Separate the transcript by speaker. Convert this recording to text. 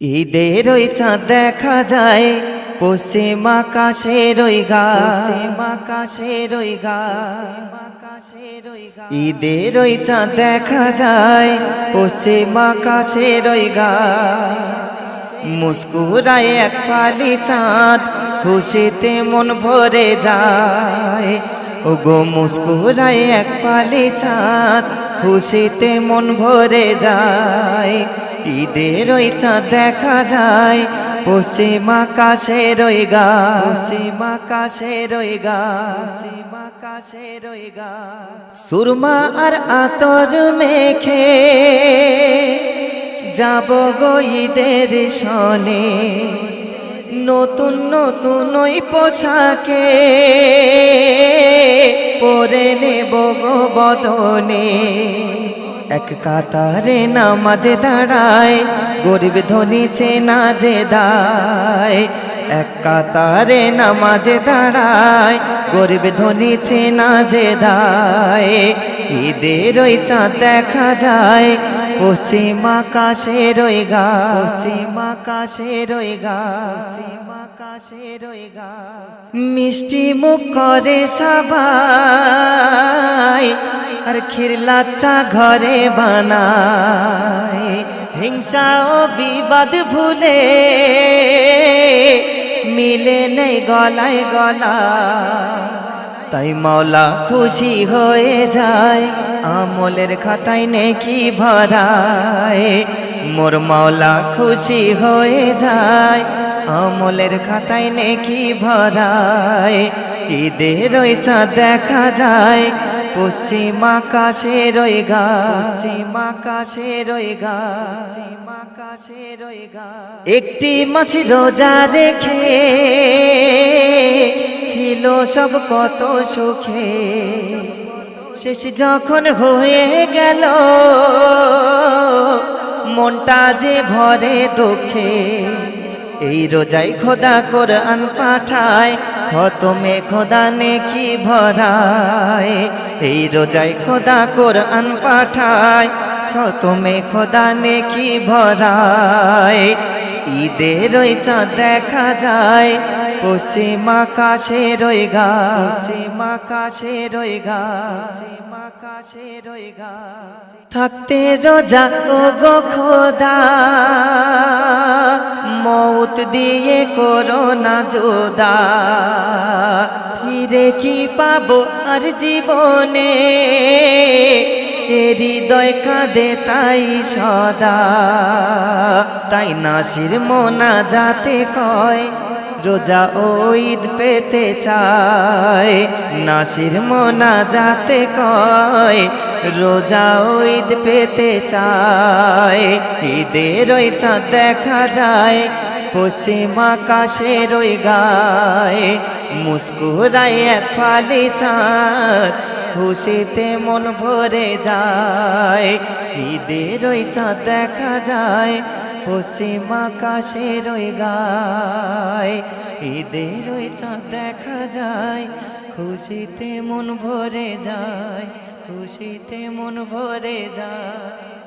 Speaker 1: ঈদের ওই চাঁদ দেখা যায় পশ্চিম আকাশের ওই গা পশ্চিম আকাশের ওই গা ঈদের ওই চাঁদ দেখা যায় পশ্চিম আকাশের ওই গা মুস্কুরায় এক ফালি চাঁদ খুশিতে মন ভরে যায়। ও গো মুস্কুরায় এক ফালি চাঁদ খুশিতে মন ভরে যায়। ঈদের ওই চাঁদ দেখা যায়। পশ্চিম আকাশের ওই গা পশ্চিম আকাশের ওই গা পশ্চিম আকাশের ওই গা সুরমা আর আতর মেখে যাব গো ঈদের সনে। নতুন নতুন ওই পোশাকে পরে নেব গো বদনে। এক কাতারে নামাজে দাঁড়ায়, গরিব ধনী চেনা যে দায়। এক কাতারে নামাজে দাঁড়ায়, গরিব ধনী চেনা যে দায়। ঈদের ওই চাঁদ দেখা যায়, পশ্চিম আকাশে রই গা পশ্চিম আকাশে রই গা পশ্চিম আকাশে রই গা মিষ্টি মুখ করে সবাই আর ক্ষীর লাচ্চা ঘরে বানায়। হিংসা ও বিবাদ ভুলে মিলে নেই গলায় গলা। তাই মাওলা খুশি হয়ে যায়, আমলের খাতায় নেকি ভরায়। মোর মাওলা খুশি হয়ে যায়, আমলের খাতায় নেকি ভরায়। ঈদের চাঁদ দেখা যায় পশ্চিম আকাশে রই গা পশ্চিম আকাশে রই গা পশ্চিম আকাশে রই গা একটি মাস রোজা রেখে ছিল সব কত সুখে। শেষ যখন হয়ে গেল, মনটা যে ভরে দুঃখে। এই রোজাই খোদা কোরআন পাঠায় খতমে খোদা নেকি ভরায়, এই রোজাই খোদা কোরআন পাঠায়। খতমে খোদা নেকি ভরায় ঈদের ওই চাঁদ দেখা যায়। পশ্চিম আকাশে রই গা, পশ্চিম আকাশে রই গা, পশ্চিম আকাশে রই গা। থাকতে রোজা ও গো খোদা। মৌত দিয়ে করোনা যোদা ফিরে কি পাবো আর জীবনে? হৃদয় কাঁদে তাই সদা। তাই নাসির মোনা যাতে কয়, রোজা ও ঈদ পেতে চায়। নাসির মোনা যাতে কয় রোজা ঈদ পেতে চায়। ঈদের ওই চাঁদ দেখা যায়, পশ্চিম আকাশে রই গায়। মুস্কুরায় এক ফালি চাঁদ, খুশিতে মন ভরে যায়। ঈদের ওই চাঁদ দেখা যায়, পশ্চিম আকাশে রই গায়। ঈদের ওই চাঁদ দেখা যায়, খুশিতে মন ভরে যায়। খুশিতে মন ভরে যায়।